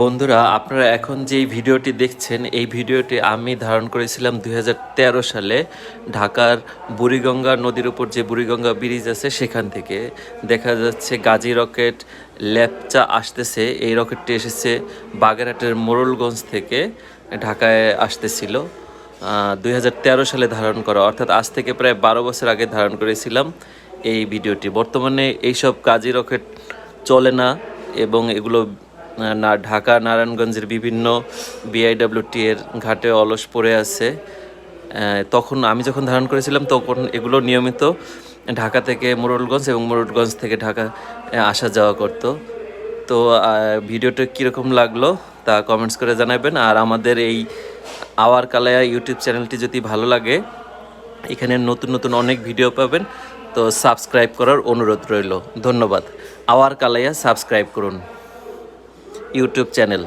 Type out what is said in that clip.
বন্ধুরা, আপনারা এখন যে ভিডিওটি দেখছেন, এই ভিডিওটি আমি ধারণ করেছিলাম দু হাজার তেরো সালে ঢাকার বুড়িগঙ্গা নদীর উপর যে বুড়িগঙ্গা ব্রিজ আছে সেখান থেকে। দেখা যাচ্ছে গাজী রকেট ল্যাপচা আসতেছে, এই রকেটটি এসেছে বাগেরহাটের মোড়লগঞ্জ থেকে ঢাকায় আসতেছিল। দুই হাজার তেরো সালে ধারণ করা, অর্থাৎ আজ থেকে প্রায় বারো বছর আগে ধারণ করেছিলাম এই ভিডিওটি। বর্তমানে এইসব কাজী রকেট চলে না এবং এগুলো না, ঢাকা, নারায়ণগঞ্জের বিভিন্ন বিআইডব্লিউটি এর ঘাটে অলস পড়ে আছে। তখন আমি যখন ধারণ করেছিলাম, তখন এগুলো নিয়মিত ঢাকা থেকে মোড়লগঞ্জ এবং মোড়লগঞ্জ থেকে ঢাকা আসা যাওয়া করতো। তো ভিডিওটা কীরকম লাগল তা কমেন্টস করে জানাবেন। আর আমাদের এই আওয়ার কালায়া ইউটিউব চ্যানেলটি যদি ভালো লাগে, এখানে নতুন নতুন অনেক ভিডিও পাবেন। তো, সাবস্ক্রাইব করার অনুরোধ রইল। ধন্যবাদ। আওয়ার কালাইয়া সাবস্ক্রাইব করুন। YouTube channel.